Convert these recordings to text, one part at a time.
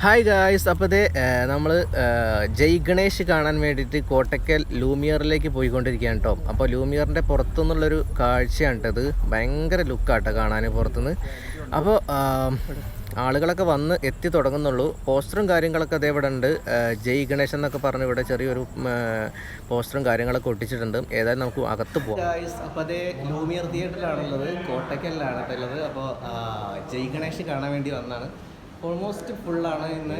Hi guys അപ്പോൾ ഇതേ നമ്മൾ ജയ് ഗണേഷ് കാണാൻ വേണ്ടിയിട്ട് കോട്ടക്കൽ ലൂമിയറിലേക്ക് പോയിക്കൊണ്ടിരിക്കുകയാണ് കേട്ടോ അപ്പോൾ ലൂമിയറിന്റെ പുറത്തുനിന്നുള്ളൊരു കാഴ്ചയാണ് ഇത് ഭയങ്കര ലുക്കാട്ടോ കാണാൻ പുറത്തുനിന്ന്. അപ്പോൾ ആളുകളൊക്കെ വന്ന് എത്തി തുടങ്ങുന്നുള്ളൂ. പോസ്റ്ററും കാര്യങ്ങളൊക്കെ അതേ ഇവിടെ ഉണ്ട് ജയ് ഗണേഷ് എന്നൊക്കെ പറഞ്ഞ് ഇവിടെ ചെറിയൊരു പോസ്റ്ററും കാര്യങ്ങളൊക്കെ ഒട്ടിച്ചിട്ടുണ്ട്. ഏതായാലും നമുക്ക് അകത്ത് പോകാം അപ്പോൾ അതേ ലൂമിയർ തിയേറ്ററിലാണുള്ളത് കോട്ടക്കലിലാണ് ഉള്ളത്. അപ്പോൾ ജയ് ഗണേഷ് കാണാൻ വേണ്ടി വന്നാണ് ഓൾമോസ്റ്റ് ഫുള്ളാണ് ഇന്ന്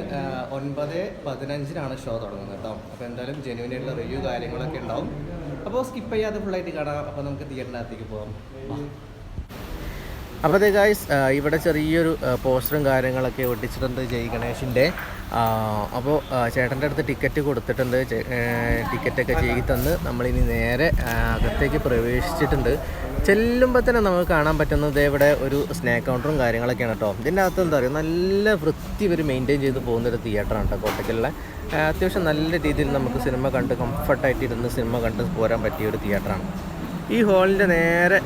ഒൻപത് പതിനഞ്ചിനാണ് ഷോ തുടങ്ങുന്നത് കേട്ടോ. അപ്പോൾ എന്തായാലും ജെന്യൂൻ ആയിട്ടുള്ള റിവ്യൂ കാര്യങ്ങളൊക്കെ ഉണ്ടാവും. അപ്പോൾ സ്കിപ്പ് ചെയ്യാതെ ഫുള്ളായിട്ട് കാണാം. അപ്പോൾ നമുക്ക് തിയേറ്ററിനകത്തേക്ക് പോകാം. അപ്പോൾ അതെ ഗായ്സ് ഇവിടെ ചെറിയൊരു പോസ്റ്ററും കാര്യങ്ങളൊക്കെ ഒട്ടിച്ചിട്ടുണ്ട് ജയ് ഗണേഷിന്റെ. അപ്പോൾ ചേട്ടന്റെ അടുത്ത് ടിക്കറ്റ് കൊടുത്തിട്ടുണ്ട്. ടിക്കറ്റൊക്കെ ചെയ്തു തന്ന് നമ്മളിനി നേരെ അകത്തേക്ക് പ്രവേശിച്ചിട്ടുണ്ട്. ചെല്ലുമ്പോൾ തന്നെ നമുക്ക് കാണാൻ പറ്റുന്നത് ഇവിടെ ഒരു സ്നാക്ക് കൗണ്ടറും കാര്യങ്ങളൊക്കെയാണ് കേട്ടോ. ഇതിന്റെ അകത്ത് എന്താ പറയുക നല്ല വൃത്തി ഇവർ മെയിന്റെയിൻ ചെയ്ത് പോകുന്നൊരു തിയേറ്ററാണ് കേട്ടോ കോട്ടയ്ക്കുള്ള അത്യാവശ്യം നല്ല രീതിയിൽ നമുക്ക് സിനിമ കണ്ട് കംഫർട്ടായിട്ട് ഇരുന്ന് സിനിമ കണ്ട് പോരാൻ പറ്റിയ ഒരു തിയേറ്ററാണ് ഈ ഹോളിന്റെ നേരെ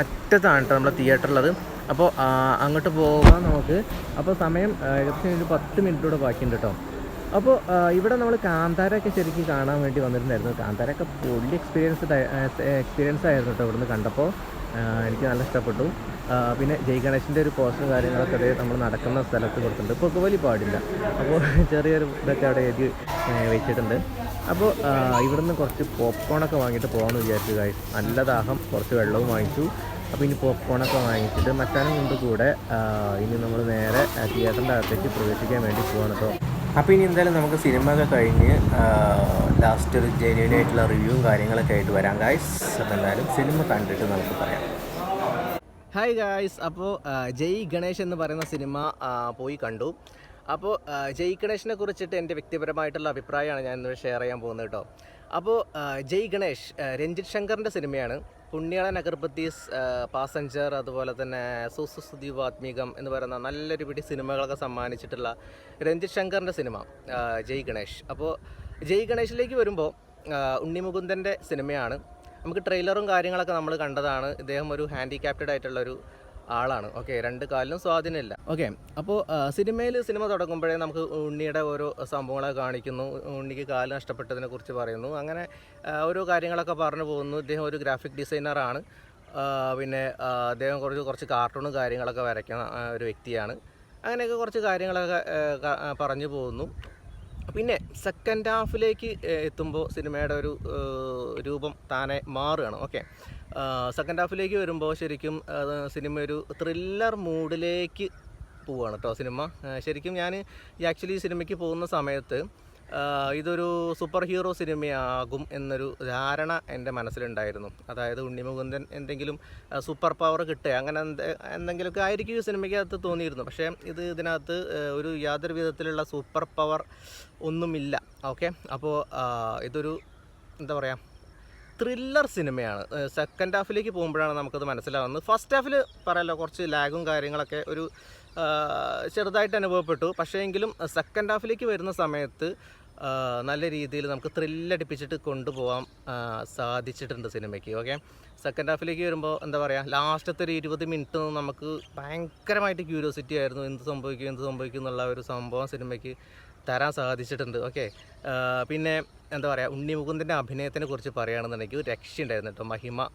അറ്റത്താണ് കേട്ടോ നമ്മുടെ തിയേറ്ററുള്ളത് അപ്പോൾ അങ്ങോട്ട് പോകാം നമുക്ക് അപ്പോൾ സമയം ഏകദേശം ഒരു പത്ത് മിനിറ്റൂടെ ബാക്കിയുണ്ട് കേട്ടോ അപ്പോൾ ഇവിടെ നമ്മൾ കാന്താരൊക്കെ ശരിക്കും കാണാൻ വേണ്ടി വന്നിട്ടുണ്ടായിരുന്നു കാന്താരൊക്കെ പൊള്ളി എക്സ്പീരിയൻസ് എക്സ്പീരിയൻസ് ആയിരുന്നു കേട്ടോ ഇവിടുന്ന് കണ്ടപ്പോൾ എനിക്ക് നല്ല ഇഷ്ടപ്പെട്ടു. പിന്നെ ജയ് ഗണേശന്റെ ഒരു പോസ്റ്ററും കാര്യങ്ങളൊക്കെ അതേ നമ്മൾ നടക്കുന്ന സ്ഥലത്ത് കൊടുത്തിട്ടുണ്ട്. പുകവലി പാടില്ല. അപ്പോൾ ചെറിയൊരു ഇതൊക്കെ അവിടെ എഴുതി വെച്ചിട്ടുണ്ട്. അപ്പോൾ ഇവിടുന്ന് കുറച്ച് പോപ്കോണൊക്കെ വാങ്ങിയിട്ട് പോകാമെന്ന് വിചാരിച്ചു guys. നല്ല ദാഹം. കുറച്ച് വെള്ളവും വാങ്ങിച്ചു. അപ്പോൾ ഇനി പോപ്കോണൊക്കെ വാങ്ങിച്ചിട്ട് മറ്റാനും കൊണ്ട് കൂടെ ഇനി നമ്മൾ നേരെ തിയേറ്ററിന്റെ അകത്തേക്ക് പ്രവേശിക്കാൻ വേണ്ടി പോവാണ് കേട്ടോ അപ്പോൾ ഇനി എന്തായാലും നമുക്ക് സിനിമ ഒക്കെ കഴിഞ്ഞ് ലാസ്റ്റ് ഒരു ജെന്യൂൻ ആയിട്ടുള്ള റിവ്യൂവും കാര്യങ്ങളൊക്കെ ആയിട്ട് വരാം ഗായ്സ് അപ്പോൾ എന്തായാലും സിനിമ കണ്ടിട്ട് നമുക്ക് പറയാം. ഹായ് ഗായ്സ് അപ്പോൾ ജയ് ഗണേഷ് എന്ന് പറയുന്ന സിനിമ പോയി കണ്ടു. അപ്പോൾ ജയ് ഗണേഷിനെ കുറിച്ചിട്ട് എന്റെ വ്യക്തിപരമായിട്ടുള്ള അഭിപ്രായമാണ് ഞാൻ ഇന്ന് ഷെയർ ചെയ്യാൻ പോകുന്നത് കേട്ടോ. അപ്പോൾ ജയ് ഗണേഷ് രഞ്ജിത് ശങ്കറിന്റെ സിനിമയാണ്. പുണ്യാളൻ അഗർബത്തീസ് പാസഞ്ചർ അതുപോലെ തന്നെ സുസുസുദീപ് ആത്മീകം എന്ന് പറയുന്ന നല്ലൊരു പിടി സിനിമകളൊക്കെ സമ്മാനിച്ചിട്ടുള്ള രഞ്ജിത് ശങ്കറിന്റെ സിനിമ ജയ് ഗണേഷ്. അപ്പോൾ ജയ് ഗണേഷിലേക്ക് വരുമ്പോൾ ഉണ്ണി ഉണ്ണിമുകുന്ദന്റെ സിനിമയാണ്. നമുക്ക് ട്രെയിലറും കാര്യങ്ങളൊക്കെ നമ്മൾ കണ്ടതാണ്. ഇദ്ദേഹം ഒരു ഹാൻഡിക്യാപ്റ്റഡ് ആയിട്ടുള്ള ഒരു ആളാണ്. ഓക്കെ രണ്ട് കാലിലും സ്വാധീനമില്ല. ഓക്കെ അപ്പോൾ സിനിമയിൽ സിനിമ തുടങ്ങുമ്പോഴേ നമുക്ക് ഉണ്ണിയുടെ ഓരോ സംഭവങ്ങളെ കാണിക്കുന്നു. ഉണ്ണിക്ക് കാൽ നഷ്ടപ്പെട്ടതിനെ കുറിച്ച് പറയുന്നു. അങ്ങനെ ഓരോ കാര്യങ്ങളൊക്കെ പറഞ്ഞു പോകുന്നു. ഇദ്ദേഹം ഒരു ഗ്രാഫിക് ഡിസൈനറാണ് പിന്നെ അദ്ദേഹം കുറച്ച് കുറച്ച് കാർട്ടൂണും കാര്യങ്ങളൊക്കെ വരയ്ക്കുന്ന ഒരു വ്യക്തിയാണ്. അങ്ങനെയൊക്കെ കുറച്ച് കാര്യങ്ങളൊക്കെ പറഞ്ഞു പോകുന്നു. പിന്നെ സെക്കൻഡ് ഹാഫിലേക്ക് എത്തുമ്പോൾ സിനിമയുടെ ഒരു രൂപം താനെ മാറുകയാണ്. ഓക്കെ സെക്കൻഡ് ഹാഫിലേക്ക് വരുമ്പോൾ ശരിക്കും സിനിമ ഒരു ത്രില്ലർ മൂഡിലേക്ക് പോവുകയാണ് കേട്ടോ സിനിമ ശരിക്കും ഞാൻ ഈ ആക്ച്വലി സിനിമയ്ക്ക് പോകുന്ന സമയത്ത് ഇതൊരു സൂപ്പർ ഹീറോ സിനിമയാകും എന്നൊരു ധാരണ എന്റെ മനസ്സിലുണ്ടായിരുന്നു. അതായത് ഉണ്ണിമുകുന്ദൻ എന്തെങ്കിലും സൂപ്പർ പവർ കിട്ടുക അങ്ങനെ എന്ത് എന്തെങ്കിലുമൊക്കെ ആയിരിക്കും ഈ സിനിമയ്ക്കകത്ത് തോന്നിയിരുന്നു. പക്ഷേ ഇത് ഇതിനകത്ത് ഒരു യാതൊരു വിധത്തിലുള്ള സൂപ്പർ പവർ ഒന്നുമില്ല. ഓക്കെ അപ്പോൾ ഇതൊരു എന്താ പറയുക ത്രില്ലർ സിനിമയാണ് സെക്കൻഡ് ഹാഫിലേക്ക് പോകുമ്പോഴാണ് നമുക്കത് മനസ്സിലാവുന്നത്. ഫസ്റ്റ് ഹാഫിൽ പറയാലോ കുറച്ച് ലാഗും കാര്യങ്ങളൊക്കെ ഒരു ചെറുതായിട്ട് അനുഭവപ്പെട്ടു. പക്ഷേ എങ്കിലും സെക്കൻഡ് ഹാഫിലേക്ക് വരുന്ന സമയത്ത് നല്ല രീതിയിൽ നമുക്ക് ത്രില്ലടിപ്പിച്ചിട്ട് കൊണ്ടുപോകാൻ സാധിച്ചിട്ടുണ്ട് സിനിമയ്ക്ക് ഓക്കെ സെക്കൻഡ് ഹാഫിലേക്ക് വരുമ്പോൾ എന്താ പറയുക ലാസ്റ്റത്തെ ഒരു ഇരുപത് മിനിറ്റ് നമുക്ക് ഭയങ്കരമായിട്ട് ക്യൂരിയോസിറ്റി ആയിരുന്നു. എന്ത് സംഭവിക്കും എന്ത് സംഭവിക്കും എന്നുള്ള ഒരു സംഭവം സിനിമയ്ക്ക് തരാൻ സാധിച്ചിട്ടുണ്ട്. ഓക്കെ പിന്നെ എന്താ പറയുക ഉണ്ണി മുകുന്ദന്റെ അഭിനയത്തിനെ കുറിച്ച് പറയുകയാണെന്നുണ്ടെങ്കിൽ ഒരു രക്ഷയുണ്ടായിരുന്നു കേട്ടോ മഹിമ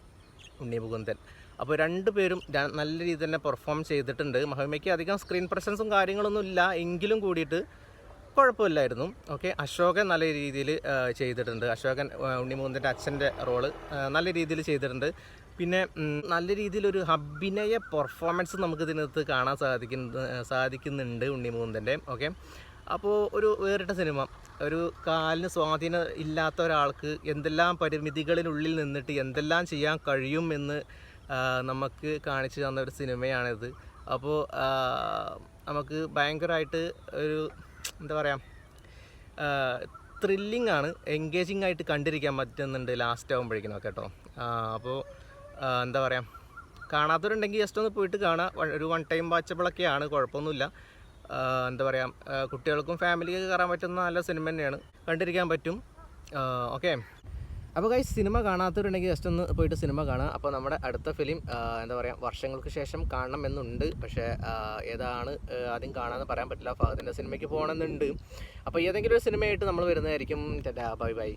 ഉണ്ണി മുകുന്ദൻ അപ്പോൾ രണ്ടുപേരും പേരും നല്ല രീതിയിൽ തന്നെ പെർഫോം ചെയ്തിട്ടുണ്ട്. മഹിമയ്ക്ക് അധികം സ്ക്രീൻ പ്രസൻസും കാര്യങ്ങളൊന്നും ഇല്ല. എങ്കിലും കൂടിയിട്ട് കുഴപ്പമില്ലായിരുന്നു. ഓക്കെ അശോകൻ നല്ല രീതിയിൽ ചെയ്തിട്ടുണ്ട്. അശോകൻ ഉണ്ണിമുകുന്ദന്റെ ഉണ്ണി മുകുന്ദന്റെ അച്ഛന്റെ റോൾ നല്ല രീതിയിൽ ചെയ്തിട്ടുണ്ട്. പിന്നെ നല്ല രീതിയിലൊരു അഭിനയ പെർഫോമൻസ് നമുക്ക് ഇതിനകത്ത് കാണാൻ സാധിക്കുന്ന സാധിക്കുന്നുണ്ട് ഉണ്ണി മുകുന്ദന്റെ ഓക്കെ അപ്പോൾ ഒരു വേറിട്ട സിനിമ. ഒരു കാലിന് സ്വാധീനം ഇല്ലാത്ത ഒരാൾക്ക് എന്തെല്ലാം പരിമിതികളിനുള്ളിൽ നിന്നിട്ട് എന്തെല്ലാം ചെയ്യാൻ കഴിയും എന്ന് നമുക്ക് കാണിച്ചു തന്ന ഒരു സിനിമയാണിത്. അപ്പോൾ നമുക്ക് ഭയങ്കരമായിട്ട് ഒരു എന്താ പറയുക ത്രില്ലിംഗ് ആണ് എൻഗേജിങ് ആയിട്ട് കണ്ടിരിക്കാൻ പറ്റുന്നുണ്ട് ലാസ്റ്റ് ആകുമ്പോഴേക്കും കേട്ടോ. അപ്പോൾ എന്താ പറയുക കാണാത്തവരുണ്ടെങ്കിൽ ജസ്റ്റ് ഒന്ന് പോയിട്ട് കാണാം. ഒരു വൺ ടൈം വാച്ചബിളൊക്കെയാണ് കുഴപ്പമൊന്നുമില്ല. എന്താ പറയുക കുട്ടികൾക്കും ഫാമിലിക്ക് കയറാൻ പറ്റുന്ന നല്ല സിനിമ തന്നെയാണ്. കണ്ടിരിക്കാൻ പറ്റും. ഓക്കെ. അപ്പോൾ കൈ സിനിമ കാണാത്തവരുണ്ടെങ്കിൽ ജസ്റ്റ് ഒന്ന് പോയിട്ട് സിനിമ കാണുക. അപ്പോൾ നമ്മുടെ അടുത്ത ഫിലിം എന്താ പറയുക വർഷങ്ങൾക്ക് ശേഷം കാണണം എന്നുണ്ട്. പക്ഷേ ഏതാണ് ആദ്യം കാണാമെന്ന് പറയാൻ പറ്റില്ല. ഫഹദിന്റെ സിനിമയ്ക്ക് പോകണമെന്നുണ്ട്. അപ്പോൾ ഏതെങ്കിലും ഒരു സിനിമയായിട്ട് നമ്മൾ വരുന്നതായിരിക്കും. Bye bye.